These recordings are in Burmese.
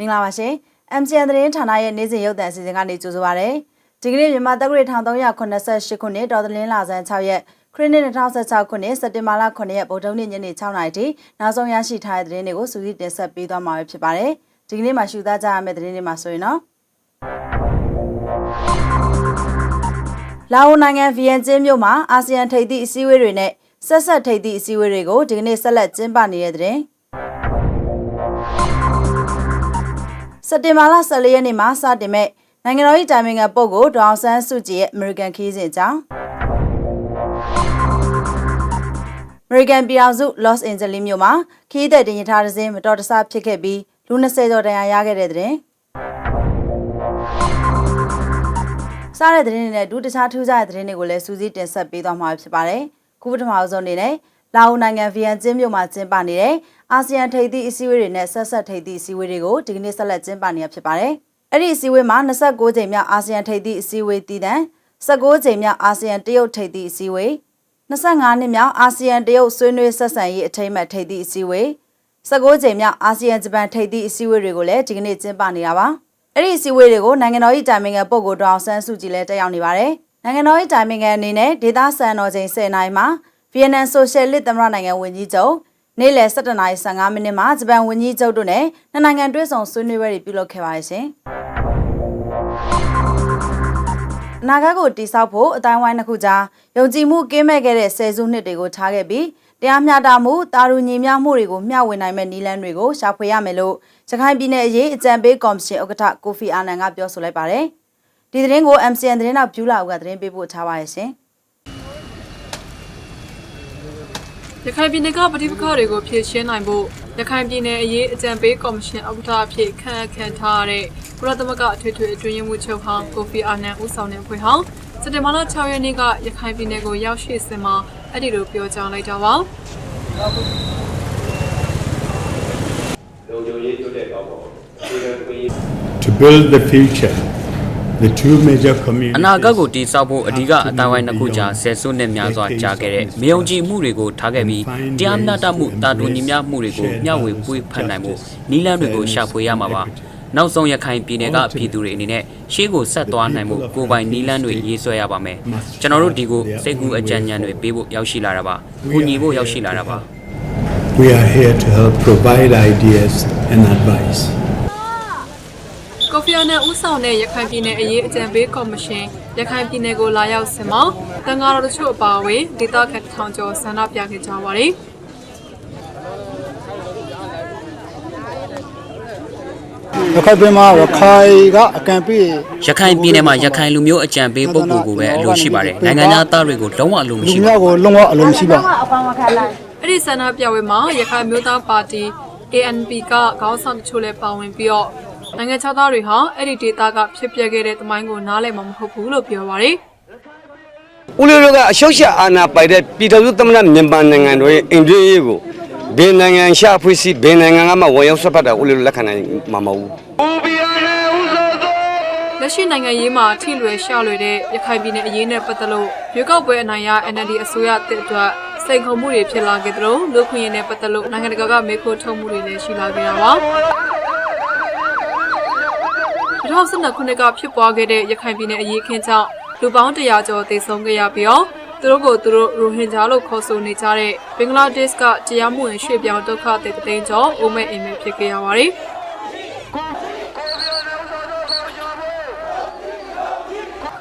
မင်္ဂလာပါရှင် MCN သတင်းဌာနရဲ့နေ့စဉ်ရုပ်သံအစီအစဉ်ကနေကြိုဆိုပါရစေဒီကနေ့မြန်မာတက္ကရာ1388ခုနှစ်တော်သလင်းလာဇန်6ရက်ခရစ်နှစ်2016ခုနှစ်စက်တင်ဘာလ9ရက်ဗုဒ္ဓနေ့ညနေ6နာရီထိနောက်ဆုံးရရှိထားတဲ့သတင်းတွေကိုစူးစီးတင်ဆက်ပေးသွားမှာဖြစ်ပါတယ်ဒီကနေ့မှာရှုသားကြရမယ့်သတင်းတွေမှာဆိုရင်တော့လာအိုနိုင်ငံဗီယန်ကျင်းမြို့မှာအာဆီယံထိပ်သီးအစည်းအဝေးတွေနဲ့ဆက်ဆက်ထိပ်သီးအစည်းအဝေးတွေကိုဒီကနေ့ဆက်လက်ကျင်းပနေတဲ့တဲ့ စက်တင်ဘာလ14ရက်နေ့မှာစတင်မဲ့နိုင်ငံတော်၏တိုင်ပင်ခံပုဂ္ဂိုလ်ဒေါအောင်ဆန်းစုကြည်ရဲ့ American ခီးစဉ်အကြောင်း American ပြည်အောင်စု Los Angeles မြို့မှာခီးတဲ့တင်ရထားတစ်စင်းမတော်တဆဖြစ်ခဲ့ပြီးလူ20ကျော်ဒဏ်ရာရခဲ့တဲ့တဲ့စားတဲ့သတင်းတွေနဲ့ဒုတခြားထူးခြားတဲ့သတင်းတွေကိုလည်းစူးစီးတင်ဆက်ပေးသွားမှာဖြစ်ပါတယ်။ခုပထမဆုံးအနေနဲ့ လာအိုနိုင်ငံဗီယန်ကျင်းမြို့မှာကျင်းပနေတဲ့အာဆီယံထိပ်သီးအစည်းအဝေးတွေနဲ့ဆက်ဆက်ထိပ်သီးအစည်းအဝေးတွေကိုဒီကနေ့ဆက်လက်ကျင်းပနေတာဖြစ်ပါတယ်။အဲ့ဒီအစည်းအဝေးမှာ29ကြိမ်မြောက်အာဆီယံထိပ်သီးအစည်းအဝေးတည်တံ19ကြိမ်မြောက်အာဆီယံတရုတ်ထိပ်သီးအစည်းအဝေး25နှစ်မြောက်အာဆီယံတရုတ်ဆွေးနွေးဆက်ဆံရေးအထိမ်းအမှတ်ထိပ်သီးအစည်းအဝေး19ကြိမ်မြောက်အာဆီယံဂျပန်ထိပ်သီးအစည်းအဝေးတွေကိုလည်းဒီကနေ့ကျင်းပနေတာပါ။အဲ့ဒီအစည်းအဝေးတွေကိုနိုင်ငံတော်၏တိုင်ပင်ခံပုဂ္ဂိုလ်ဒေါအောင်ဆန်းစုကြည်လည်းတက်ရောက်နေပါတယ်။နိုင်ငံတော်၏တိုင်ပင်ခံအနေနဲ့ဒေသစံတော်ချိန်10နာရီမှာ ဗီယက်နမ်ဆိုရှယ်လစ်သမ္မတနိုင်ငံဝန်ကြီးချုပ်နေ့လယ်17:15မိနစ်မှာဂျပန်ဝန်ကြီးချုပ်တို့နဲ့နှစ်နိုင်ငံတွဲဆောင်ဆွေးနွေးပွဲတွေပြုလုပ်ခဲ့ပါတယ်ရှင်။အနာဂတ်ကိုတိစောက်ဖို့အတိုင်းဝိုင်းတစ်ခုကြားယုံကြည်မှုကင်းမဲ့ခဲ့တဲ့ဆယ်စုနှစ်တွေကိုထားခဲ့ပြီးတရားမျှတမှုတာရူညီမျှမှုတွေကိုမျှဝေနိုင်မဲ့နည်းလမ်းတွေကိုရှာဖွေရမယ်လို့ရခိုင်ပြည်နယ်အရေးအကြံပေးကော်မရှင်ဥက္ကဋ္ဌကိုဖီအာနန်ကပြောဆိုလိုက်ပါတယ်။ဒီသတင်းကို MCN သတင်းတော်ပြူလာဦးကသတင်းပေးပို့ထားပါရဲ့ရှင်။ ရခိုင်ပြည်နယ်ကပဋိပက္ခတွေကိုဖြေရှင်းနိုင်ဖို့ရခိုင်ပြည်နယ်အရေးအကြံပေးကော်မရှင်ဥက္ကဋ္ဌအဖြစ်ခန့်အပ်ခံထားရတဲ့ကုလသမဂ္ဂအထွေထွေအတွင်းရေးမှူးချုပ်ဟောင်းကိုဖီအာနန်ဦးဆောင်တဲ့ဖွဲ့ဟောင်းစက်တင်ဘာလ6ရက်နေ့ကရခိုင်ပြည်နယ်ကိုရောက်ရှိစဉ်မှာအဲ့ဒီလိုပြောကြားလိုက်တာပါလုံခြုံရေးတိုးတက်သွားဖို့အခြေခံခွင့်ရေး to build the future. The two major အ communities. နာဂတ်ကိုတည်ဆောက်ဖို့အဓိကအတိုင်းဝိုင်းတစ်ခုကြားဆယ်စုနှစ်များစွာကြာခဲ့တဲ့မယုံကြည်မှုတွေကိုထားခဲ့ပြီးတရားမျှတမှုတာတူညီမျှမှုတွေကိုမျှဝေပွေးဖက်နိုင်ဖို့နီးလန်းတွေကိုရှာဖွေရမှာပါနောက်ဆုံးရခိုင်ပြည်နယ်ကပြည်သူတွေအနေနဲ့ရှေ့ကိုဆက်သွားနိုင်မှုကိုယ်ပိုင်နီးလန်းတွေရေးဆွဲရပါမယ်ကျွန်တော်တို့ဒီကိုစိတ်ကူးအကြံဉာဏ်တွေပေးဖို့ရောက်ရှိလာတာပါကူညီဖို့ရောက်ရှိလာတာပါ We are here to help provide ideas and advice. ကိုဖီအာနန်ဦးဆောင်တဲ့ရခိုင်ပြည်နယ်အရေးအကြံပေးကော်မရှင်ရခိုင်ပြည်နယ်ကိုလာရောက်စဉ်မှာတန်ဃာတော်တို့ချို့အပါအဝင်ဒေသခံထောင်ကျော်ဆန္ဒပြခဲ့ကြပါတယ်ရခိုင်ပြည်မှာရခိုင်ကအကံပေးရခိုင်ပြည်နယ်မှာရခိုင်လူမျိုးအကြံပေးပုဂ္ဂိုလ်ကိုပဲအလိုရှိပါတယ်နိုင်ငံသားတွေကိုလုံးဝအလိုမလူရှိပါမျိုးဘူးကိုလုံးဝအလုံးမရှိပါဘူးအဲ့ဒီဆန္ဒပြပွဲမှာရခိုင်မျိုးသားပါတီ ANP ကခေါင်းဆောင်တချို့လည်းပါဝင်ပြီးတော့ နိုင်ငံခြားသားတွေဟာအဲ့ဒီဒေသကဖြစ်ပျက်ခဲ့တဲ့တမိုင်းကိုနားလည်မှာမဟုတ်ဘူးလို့ပြောပါတယ်ဦးလေးတို့ကအရှုပ်ရှအာဏာပိုင်တဲ့ပြည်တော်စုသမ္မတမြန်မာနိုင်ငံတို့ရဲ့အင်ဒရီရေးကိုဘယ်နိုင်ငံရှာဖွေစီဘယ်နိုင်ငံကမှဝန်ရောက်ဆွတ်ဖတ်တာဦးလေးတို့လက်ခံနိုင်မှာမဟုတ်ဘူးလက်ရှိနိုင်ငံရေးမှာထိလွယ်ရှလွယ်တဲ့ရခိုင်ပြည်နယ်အရေးနဲ့ပတ်သက်လို့ရွေးကောက်ပွဲအနိုင်ရ NLD အစိုးရတစ်အတွက်စိန်ခေါ်မှုတွေဖြစ်လာခဲ့သလိုလူခွင့်ရေးနဲ့ပတ်သက်လို့နိုင်ငံတကာကမေးခွန်းထုတ်မှုတွေလည်းရှိလာခဲ့တာပါ 2012ခုနှစ်ကဖြစ်ပွားခဲ့တဲ့ရခိုင်ပြည်နယ်အရေးခင်းကြောင့်လူပေါင်း100ကျော်သေဆုံးခဲ့ရပြီးတော့သူတို့ကိုသူတို့ရိုဟင်ဂျာလို့ခေါ်ဆိုနေကြတဲ့ဘင်္ဂလားဒေ့ရှ်ကတရားမဝင်ရွှေ့ပြောင်းဒုက္ခသည်တသိန်းကျော်အိုးမဲ့အိမ်မဲ့ဖြစ်ခဲ့ရပါတယ်။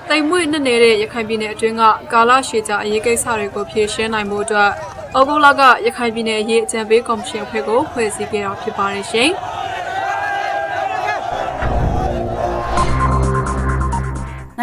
တိုင်မွေ့နဲ့နေတဲ့ရခိုင်ပြည်နယ်အတွင်းကကာလရှည်ကြာအရေးကိစ္စတွေကိုဖြေရှင်းနိုင်မှုအတွက်ဩဂုတ်လကရခိုင်ပြည်နယ်အရေးအကြံပေးကော်မရှင်အဖွဲ့ကိုဖွဲ့စည်းခဲ့တာဖြစ်ပါတယ်ရှင်။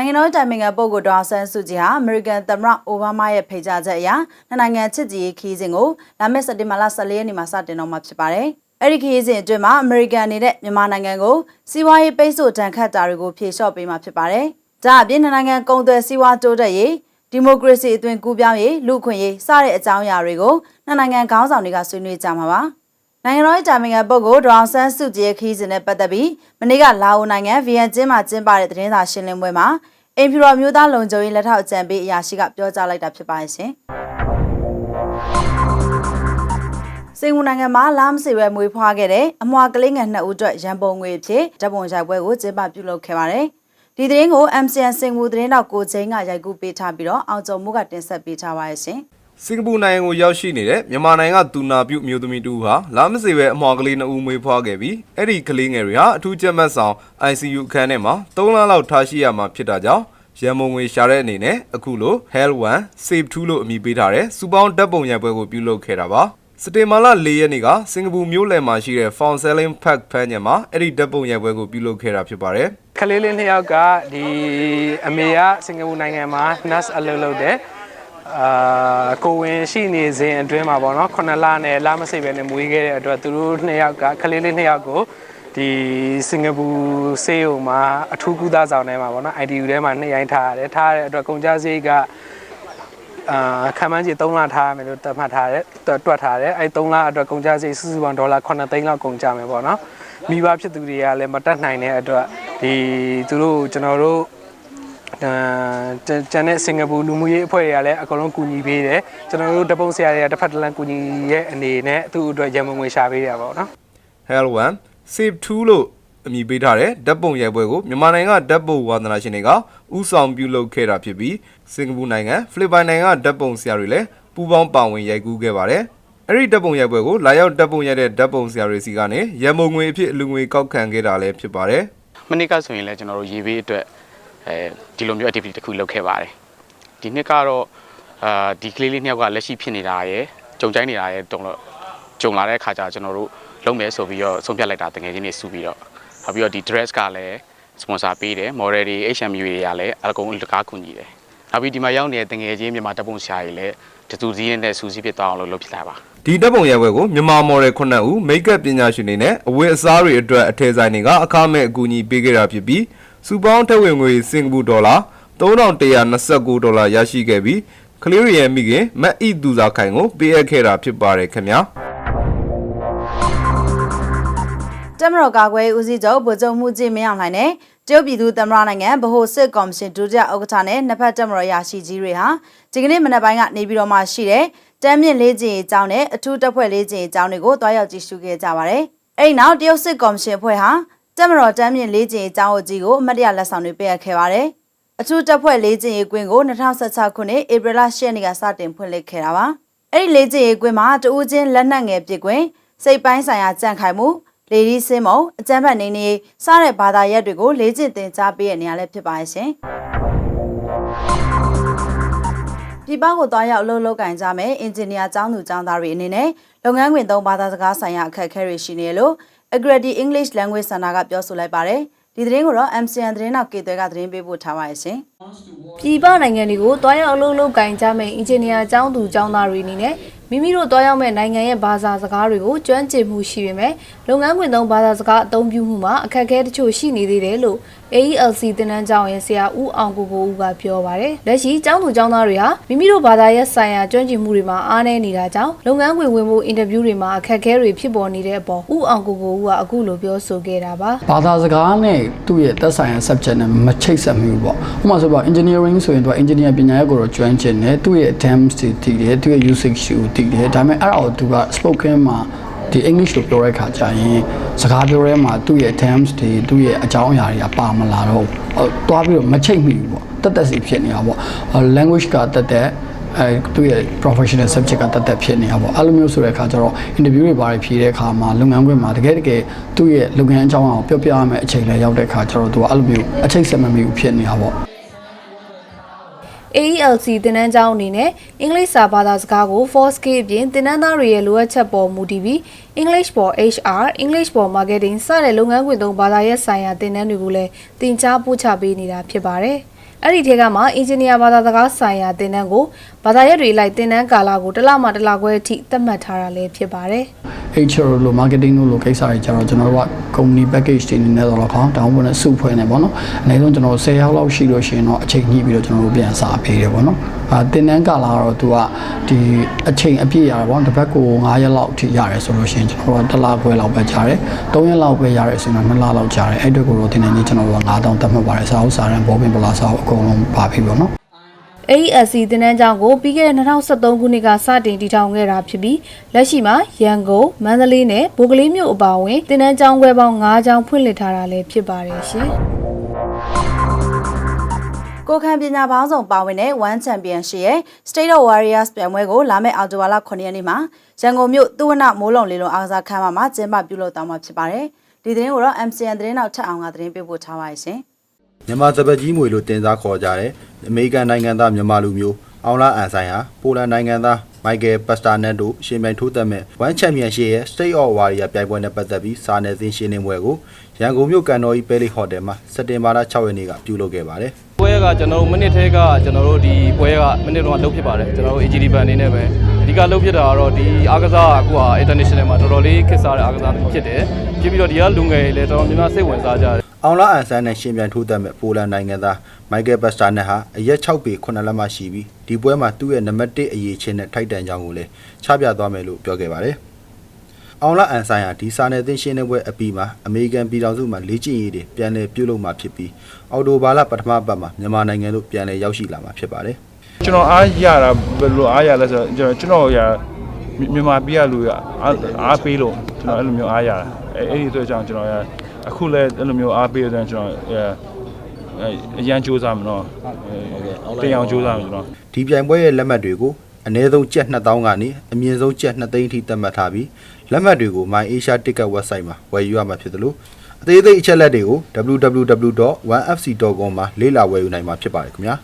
နိုင်ငံတော်တိုင်ပင်ခံပုဂ္ဂိုလ်ဒေါအောင်ဆန်းစုကြည်ဟာအမေရိကန်သမ္မတအိုဘားမားရဲ့ဖိတ်ကြားချက်အရနှစ်နိုင်ငံချစ်ကြည်ရေးခီးစဉ်ကိုလာမယ့်စက်တင်ဘာလ14ရက်နေ့မှာစတင်တော့မှာဖြစ်ပါတယ်။အဲ့ဒီခီးစဉ်အတွင်းမှာအမေရိကန်အနေနဲ့မြန်မာနိုင်ငံကိုစီးပွားရေးပိတ်ဆို့ဒဏ်ခတ်တာတွေကိုဖြေလျှော့ပေးမှာဖြစ်ပါတယ်။ဒါအပြင်နှစ်နိုင်ငံကုန်သွယ်စီးပွားတိုးတက်ရေးဒီမိုကရေစီအသွင်ကူးပြောင်းရေးလူ့အခွင့်ရေးစတဲ့အကြောင်းအရာတွေကိုနှစ်နိုင်ငံခေါင်းဆောင်တွေကဆွေးနွေးကြမှာပါ။နိုင်ငံတော်တာမင်ခံပုဂ္ဂိုလ်ဒေါအောင်ဆန်းစုကြည်ရဲ့ခီးစဉ်နဲ့ပတ်သက်ပြီးမနေ့ကလာအိုနိုင်ငံဗီယန်ကျင်းမှာကျင်းပတဲ့သတင်းစာရှင်းလင်းပွဲမှာ အင်ဖြူတော်မျိုးသားလုံခြုံရေးလက်ထောက်အကြံပေးအရာရှိကပြောကြားလိုက်တာဖြစ်ပါရဲ့ရှင်။စင်ကာပူနိုင်ငံမှာလာမစေပဲမွေးဖွားခဲ့တဲ့အမွာကလေးငယ်နှစ်ဦးအတွက်ရန်ပုံငွေအဖြစ်ဓာတ်ပုံရိုက်ပွဲကိုကျင်းပပြုလုပ်ခဲ့ပါတယ်။ဒီသတင်းကို MCN စင်ကာပူသတင်းတောက်ကိုချင်းကရိုက်ကူးပေးထားပြီးတော့အောင်ကျော်မှုကတင်ဆက်ပေးထားပါရဲ့ရှင်။ စင်ကာပူနိုင်ငံကိုရောက်ရှိနေတဲ့မြန်မာနိုင်ငံကတူနာပြုအမျိုးသမီးတူဟာလာမစေပဲအမွာကလေးနှစ်ဦးမွေးဖွားခဲ့ပြီးအဲ့ဒီကလေးငယ်တွေဟာအထူးကြက်မှတ်ဆောင် ICU အခန်းထဲမှာ3လလောက်ထားရှိရမှာဖြစ်တာကြောင့်ရန်မုံငွေရှာတဲ့အနေနဲ့အခုလို Hell 1 Save 2လို့အမည်ပေးထားတဲ့စူပေါင်းဓာတ်ပုံရိုက်ပွဲကိုပြုလုပ်ခဲ့တာပါစတေမာလာ၄ရက်နေ့ကစင်ကာပူမြို့လယ်မှာရှိတဲ့ Found Selling Park ဖန်းညမှာအဲ့ဒီဓာတ်ပုံရိုက်ပွဲကိုပြုလုပ်ခဲ့တာဖြစ်ပါတယ်ကလေးလေးနှစ်ယောက်ကဒီအမေကစင်ကာပူနိုင်ငံမှာ nurse အလုပ်လုပ်တယ် အာကိုဝင်ရှိနေစဉ်အတွင်းမှာပေါ့နော်9လနဲ့လမစိတ်ပဲနဲ့မွေးခဲ့တဲ့အတွက်သူတို့နှစ်ယောက်ကကလေးလေးနှစ်ယောက်ကိုဒီစင်ကာပူဆေးရုံမှာအထူးကုသဆောင်ထဲမှာပေါ့နော် ITU ထဲမှာနှစ်ရိုင်းထားရတယ်ထားရတဲ့အတွက်ကုန်ကြစရိတ်ကအာခံမှန်းကြီး3လထားရမယ်လို့သတ်မှတ်ထားတယ်တွက်ထားတယ်အဲ3လအတွက်ကုန်ကြစရိတ်စုစုပေါင်းဒေါ်လာ9သိန်းလောက်ကုန်ကြမယ်ပေါ့နော်မိဘဖြစ်သူတွေကလည်းမတက်နိုင်တဲ့အတွက်ဒီသူတို့ကျွန်တော်တို့ အဲကျန်တဲ့စင်ကာပူလူမှုရေးအဖွဲ့တွေကလည်းအကုန်လုံးကူညီပေးတယ်ကျွန်တော်တို့တပုံဆရာတွေကတစ်ဖက်တစ်လမ်းကူညီရဲ့အနေနဲ့သူ့အတွက်ရန်ပုံငွေရှာပေးရပါတော့နော် Hell 1 Save 2လို့အမည်ပေးထားတဲ့ဓာတ်ပုံရိုက်ပွဲကိုမြန်မာနိုင်ငံကဓာတ်ပုံဝါသနာရှင်တွေကဥဆောင်ပြုလုပ်ခဲ့တာဖြစ်ပြီးစင်ကာပူနိုင်ငံဖိလစ်ပိုင်နိုင်ငံကဓာတ်ပုံဆရာတွေလည်းပူးပေါင်းပါဝင်ရိုက်ကူးခဲ့ပါတယ်။အဲ့ဒီဓာတ်ပုံရိုက်ပွဲကိုလာရောက်ဓာတ်ပုံရိုက်တဲ့ဓာတ်ပုံဆရာတွေစီကနေရန်ပုံငွေအဖြစ်အလူငွေကောက်ခံခဲ့တာလည်းဖြစ်ပါတယ်။မနစ်ကဆိုရင်လည်းကျွန်တော်တို့ရေဘေးအတွက် အဲဒီလိုမျိုး activity တစ်ခုလုပ်ခဲ့ပါတယ်ဒီနှစ်ကတော့အာဒီကလေးလေးနှစ်ယောက်ကလက်ရှိဖြစ်နေတာရယ်ကြုံကြိုင်းနေတာရယ်တုံတော့ကြုံလာတဲ့အခါကျကျွန်တော်တို့လုပ်မယ်ဆိုပြီးတော့ဆုံးဖြတ်လိုက်တာတကယ်ချင်းနေစုပြီးတော့နောက်ပြီးတော့ဒီ dress ကလည်း sponsor ပေးတယ် model တွေ HMU တွေကလည်းအကုန်တကားကူညီတယ်နောက်ပြီးဒီမှာရောက်နေတဲ့တငယ်ချင်းမြန်မာတပ်ပုံဆရာကြီးလည်းတတူစည်းနဲ့စူးစီးဖြစ်သွားအောင်လို့လုပ်ဖြစ်လာပါဒီတပ်ပုံရဲဘွဲကိုမြန်မာမော်ဒယ်9ဦးမိတ်ကပ်ပညာရှင်တွေနဲ့အဝတ်အစားတွေအတွက်အထည်ဆိုင်တွေကအခမဲ့အကူအညီပေးခဲ့တာဖြစ်ပြီး စူပေါင်းထက်ဝင်ငွေစင်ကာပူဒေါ်လာ3129ဒေါ်လာရရှိခဲ့ပြီးကလေးတွေရဲ့မိခင်မတ်ဤသူစာခိုင်ကိုပေးအပ်ခဲ့တာဖြစ်ပါတယ်ခင်ဗျာတက်မတော်ကာကွယ်ရေးဦးစီးချုပ်ဗိုလ်ချုပ်မှုကြီးမင်းအောင်လှိုင်နဲ့တရုတ်ပြည်သူသမ္မတနိုင်ငံဗဟိုစစ်ကော်မရှင်ဒုတိယဥက္ကဋ္ဌနဲ့နှစ်ဖက်တက်မတော်ရရှိကြီးတွေဟာဒီကနေ့မနက်ပိုင်းကနေပြည်တော်မှာရှိတဲ့တမ်းမြင့်လေးကျင်အကြောင်းနဲ့အထူးတပ်ဖွဲ့လေးကျင်အကြောင်းတွေကိုတွားရောက်ကြည့်ရှုခဲ့ကြပါတယ်။အဲဒီနောက်တရုတ်စစ်ကော်မရှင်အဖွဲ့ဟာ တက်မတော်တမ်းမြင့်လေးကျင်အကြောင်းအကြီးကိုအမတ်တရလက်ဆောင်တွေပေးအပ်ခဲ့ပါတယ်။အထူးတပ်ဖွဲ့လေးကျင်ရေးကွင်းကို2016ခုနှစ်ဧပြီလ10ရက်နေ့ကစတင်ဖွင့်လှစ်ခဲ့တာပါ။အဲဒီလေးကျင်ရေးကွင်းမှာတဦးချင်းလက်နက်ငယ်ပစ်ကွင်းစိတ်ပိုင်းဆိုင်ရာကြန့်ခိုင်မှုလေဒီစင်းမုံအကြမ်းဖက်နေနေစတဲ့ဘာသာရပ်တွေကိုလေ့ကျင့်သင်ကြားပေးရနေရလဲဖြစ်ပါရဲ့ရှင်။ပြည်ပကိုတွားရောက်အလုပ်လုပ်ကင်ကြမယ်အင်ဂျင်နီယာကျောင်းသူကျောင်းသားတွေအနေနဲ့လုပ်ငန်းခွင်သုံးဘာသာစကားဆိုင်ရာအခက်အခဲတွေရှိနေလို့ Agredi English Language Center ကပြောဆိုလိုက်ပါတယ်။ဒီသတင်းကိုတော့ MCN သတင်းနောက်ကေသွဲကသတင်းပေးပို့ထားပါရဲ့ရှင်။ပြည်ပနိုင်ငံတွေကိုတွားရောက်အလုပ်လုပ်ကင်ကြမယ့်အင်ဂျင်နီယာကျောင်းသူကျောင်းသားတွေအနေနဲ့ မိမိတို့တွားရောက်မဲ့နိုင်ငံရဲ့ဘာသာစကားတွေကိုကျွမ်းကျင်မှုရှိပေမဲ့လုပ်ငန်းခွင်သုံးဘာသာစကားအသုံးပြုမှုမှာအခက်အခဲတချို့ရှိနေသေးတယ်လို့ AELC တင်နန်းကျောင်းရဲ့ဆရာဦးအောင်ကိုကိုဦးကပြောပါတယ်။လက်ရှိကျောင်းသူကျောင်းသားတွေဟာမိမိတို့ဘာသာရဲ့ဆိုင်ရာကျွမ်းကျင်မှုတွေမှာအားနည်းနေတာကြောင့်လုပ်ငန်းခွင်ဝင်မှုအင်တာဗျူးတွေမှာအခက်အခဲတွေဖြစ်ပေါ်နေတဲ့အပေါ်ဦးအောင်ကိုကိုဦးကအခုလိုပြောဆိုခဲ့တာပါ။ဘာသာစကားနဲ့သူ့ရဲ့သက်ဆိုင်ရာ subject နဲ့မချိတ်ဆက်မိဘူးပေါ့ဥပမာဆိုပါ engineering ဆိုရင်သူက engineer ပညာရပ်ကိုတော့ကျွမ်းကျင်တယ်သူ့ရဲ့ terms တွေတည်တယ်သူ့ရဲ့ usage ကိုတည်တယ်ဒါပေမဲ့အဲ့ဒါကိုသူက spoken မှာဒီ English ကိုပြောတဲ့ခါကျရင်စကားပြောရဲမှာသူ့ရဲ့ terms တွေသူ့ရဲ့အကြောင်းအရာတွေကပါမလာတော့ဘူးဟိုတွားပြီးတော့မချိတ်မိဘူးပေါ့တက်တက်စီဖြစ်နေတာပေါ့ဟို language ကတက်တက်အဲသူ့ရဲ့ professional subject ကတက်တက်ဖြစ်နေတာပေါ့အဲ့လိုမျိုးဆိုတဲ့အခါကျတော့ interview တွေဘာတွေဖြေတဲ့အခါမှာလုပ်ငန်းခွင်မှာတကယ်တကယ်သူ့ရဲ့လုပ်ငန်းအကြောင်းအရာကိုပြောပြရမယ့်အချိန်လည်းရောက်တဲ့အခါကျတော့သူကအဲ့လိုမျိုးအချိန်ဆက်မမီဘူးဖြစ်နေတာပေါ့ AELC တင်နန်းကျောင်းအနေနဲ့အင်္ဂလိပ်စာဘာသာစကားကို 4K အပြင်တင်နန်းသားတွေရဲ့လိုအပ်ချက်ပေါ်မူတည်ပြီး English for HR, English for Marketing စတဲ့လုပ်ငန်းခွင်သုံးဘာသာရပ်ဆိုင်ရာသင်တန်းတွေကိုလည်းသင်ကြားပို့ချပေးနေတာဖြစ်ပါတယ်။အဲ့ဒီထဲကမှအင်ဂျင်နီယာဘာသာစကားဆိုင်ရာသင်တန်းကို ဘာသာရပ်တွေလိုက်သင်တန်းကာလကိုတစ်လမှတစ်လခွဲအထိသတ်မှတ်ထားတာလည်းဖြစ်ပါတယ်။ HR လို့ marketing လို့လို့ကိစ္စတွေကျတော့ကျွန်တော်တို့က company package တွေနေနဲ့တော့ခေါင်းတောင်းဖို့နဲ့စုဖွဲ့နေပေါ့နော်အနည်းဆုံးကျွန်တော်10ရောက်လောက်ရှိလို့ရှိရင်တော့အချိန်ညှိပြီးတော့ကျွန်တော်တို့ပြန်စာပေးတယ်ပေါ့နော်အာတင်တန်းကာလာတော့သူကဒီအချိန်အပြည့်ရတယ်ပေါ့တစ်ပတ်ကို9ရက်လောက်အထိရတယ်ဆိုလို့ရှိရင်ကျွန်တော်တို့ကတစ်လခွဲလောက်ပဲကြာတယ်3ရက်လောက်ပဲရတယ်ဆိုတော့2လလောက်ကြာတယ်အဲ့အတွက်ကိုတော့တင်တန်းကြီးကျွန်တော်တို့က9000တတ်မှတ်ပါတယ်စာအုပ်စာရန်ဘောပင်ပလာစာအုပ်အကုန်လုံးပါပြီပေါ့နော် AESC တင်နန်းကျောင်းကိုပြီးခဲ့တဲ့2013ခုနှစ်ကစတင်တည်ထောင်ခဲ့တာဖြစ်ပြီးလက်ရှိမှာရန်ကုန်မန္တလေးနဲ့ဗိုလ်ကလေးမြို့အပါအဝင်တင်နန်းကျောင်းခွဲပေါင်း9ကျောင်းဖွင့်လှစ်ထားတာလည်းဖြစ်ပါတယ်ရှင်။ကိုခံပညာပေါင်းစုံပါဝင်တဲ့ One Championship ရဲ့ State of Warriors ပြိုင်ပွဲကိုလာမယ့်အောက်တိုဘာလ9ရက်နေ့မှာရန်ကုန်မြို့သုဝနမိုးလုံလေးလုံအားကစားခန်းမမှာကျင်းပပြုလုပ်သွားမှာဖြစ်ပါတယ်။ဒီသတင်းကိုတော့ MCN သတင်းနောက်ထပ်အောင်ကသတင်းပေးပို့ထားပါရှင်။ မြန်မာစပတ်ကြီးမွေလို့တင်စားခေါ်ကြတဲ့အမေရိကန်နိုင်ငံသားမြန်မာလူမျိုးအောင်လာအန်ဆိုင်ဟာပိုလန်နိုင်ငံသားမိုက်ကယ်ပတ်စတာနက်တို့ရှင်ပြိုင်ထိုးသက်မဲ့ One Championship ရဲ့ State of Warrior ပြိုင်ပွဲနဲ့ပတ်သက်ပြီးစာနယ်ဇင်းရှင်းလင်းပွဲကိုရန်ကုန်မြို့ကန်တော်ကြီးပဲလီဟိုတယ်မှာစက်တင်ဘာလ6ရက်နေ့ကပြုလုပ်ခဲ့ပါတယ်။ပွဲကကျွန်တော်တို့မိနစ်ထဲကကျွန်တော်တို့ဒီပွဲကမိနစ်တော့လှုပ်ဖြစ်ပါတယ်ကျွန်တော်တို့ AGD ဘန်အနေနဲ့ပဲအဓိကလှုပ်ဖြစ်တာကတော့ဒီအားကစားကအခုက international မှာတော်တော်လေးခက်စားတဲ့အားကစားတစ်ခုဖြစ်တယ်ဖြစ်ပြီးတော့ဒီကလူငယ်တွေလည်းတော်တော်များများစိတ်ဝင်စားကြတယ် အောင်လာအန်ဆန်နဲ့ရှင်ပြိုင်ထိုးသက်မဲ့ပိုလန်နိုင်ငံသားမိုက်ကယ်ပတ်စတာနက်ဟာအရက်6ပေ9လက်မှရှိပြီးဒီပွဲမှာသူ့ရဲ့နံပါတ်1အရေးချင်းနဲ့ထိုက်တန်ကြောင်းကိုလည်းချပြသွားမယ်လို့ပြောခဲ့ပါတယ်။အောင်လာအန်ဆိုင်ဟာဒီစာနယ်သင်းရှင်းတဲ့ပွဲအပြီးမှာအမေရိကန်ပြည်ထောင်စုမှာလေ့ကျင့်ရေးတွေပြန်လည်ပြုလုပ်မှာဖြစ်ပြီးအော်တိုဘာလပထမပတ်မှာမြန်မာနိုင်ငံသို့ပြန်လည်ရောက်ရှိလာမှာဖြစ်ပါတယ်။ကျွန်တော်အားရတာဘယ်လိုအားရလဲဆိုတော့ကျွန်တော်ကျွန်တော်ရမြန်မာပြည်ကလူရအားအားပေးလို့ကျွန်တော်အဲ့လိုမျိုးအားရတာအဲ့အဲ့ဒီအတွက်ကြောင့်ကျွန်တော်ရ အခုလည်းအဲ့လိုမျိုးအားပေးတဲ့ကျွန်တော်ရအရန်စူးစမ်းမယ်နော်တင်အောင်စူးစမ်းမယ်ကျွန်တော်ဒီပြိုင်ပွဲရဲ့လက်မှတ်တွေကိုအနည်းဆုံးကျပ်2000ကနေအမြင့်ဆုံးကျပ်2သိန်းအထိသတ်မှတ်ထားပြီးလက်မှတ်တွေကို My Asia Ticket website မှာဝယ်ယူရမှာဖြစ်တယ်လို့အသေးစိတ်အချက်လက်တွေကို www.1fc.com မှာလေ့လာဝယ်ယူနိုင်မှာဖြစ်ပါတယ်ခင်ဗျာ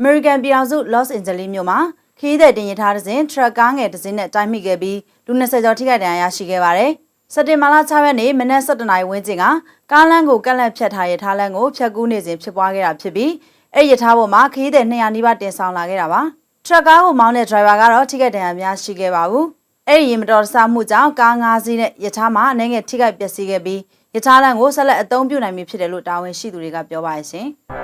American ပြည်ထောင်စု Los Angeles မြို့မှာ ခရီးသည်တင်ရထားတဲ့စဉ်ထရက်ကားငယ်တစ်စင်းနဲ့တိုက်မိခဲ့ပြီးလူ20ကျော်ထိခိုက်ဒဏ်ရာရရှိခဲ့ပါတယ်။စက်တင်ဘာလ6ရက်နေ့မနက်7:00နာရီဝန်းကျင်ကကားလမ်းကိုကက်လက်ဖြတ်ထားရထားလမ်းကိုဖြတ်ကူးနေစဉ်ဖြစ်ပွားခဲ့တာဖြစ်ပြီးအဲ့ရထားပေါ်မှာခရီးသည်200နီးပါးတင်ဆောင်လာခဲ့တာပါ။ထရက်ကားကိုမောင်းတဲ့ driver ကတော့ထိခိုက်ဒဏ်ရာများရှိခဲ့ပါဘူး။အဲ့ဒီရင်မတော်တဆမှုကြောင့်ကား၅စီးနဲ့ရထားမှာအနေငယ်ထိခိုက်ပျက်စီးခဲ့ပြီးရထားလမ်းကိုဆက်လက်အသုံးပြုနိုင်ပြီဖြစ်တယ်လို့တာဝန်ရှိသူတွေကပြောပါရှင်။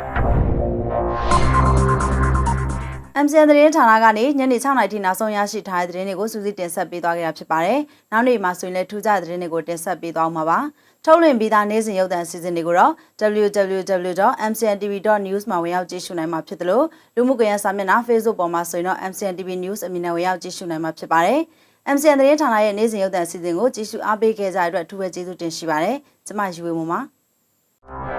MCN သတင်းဌာနကနေညနေ6:00နာရီထိနောက်ဆုံးရရှိထားတဲ့သတင်းတွေကိုစူးစီးတင်ဆက်ပေးသွားခဲ့တာဖြစ်ပါတယ်။နောက်နေ့မှာဆိုရင်လည်းထူးခြားတဲ့သတင်းတွေကိုတင်ဆက်ပေးသွားမှာပါ။ထုတ်လွှင့်ပြီးသားနေ့စဉ်ရုပ်သံအစီအစဉ်တွေကိုတော့ www.mcntv.news မှာဝင်ရောက်ကြည့်ရှုနိုင်မှာဖြစ်တယ်လို့လူမှုကွန်ရက်စာမျက်နှာ Facebook ပေါ်မှာဆိုရင်တော့ MCNTV News အမည်နဲ့ဝင်ရောက်ကြည့်ရှုနိုင်မှာဖြစ်ပါတယ်။ MCN သတင်းဌာနရဲ့နေ့စဉ်ရုပ်သံအစီအစဉ်ကိုကြည့်ရှုအားပေးခဲ့ကြတဲ့အတွက်အထူးပဲကျေးဇူးတင်ရှိပါတယ်။ကျွန်မယူဝေမွန်ပါ။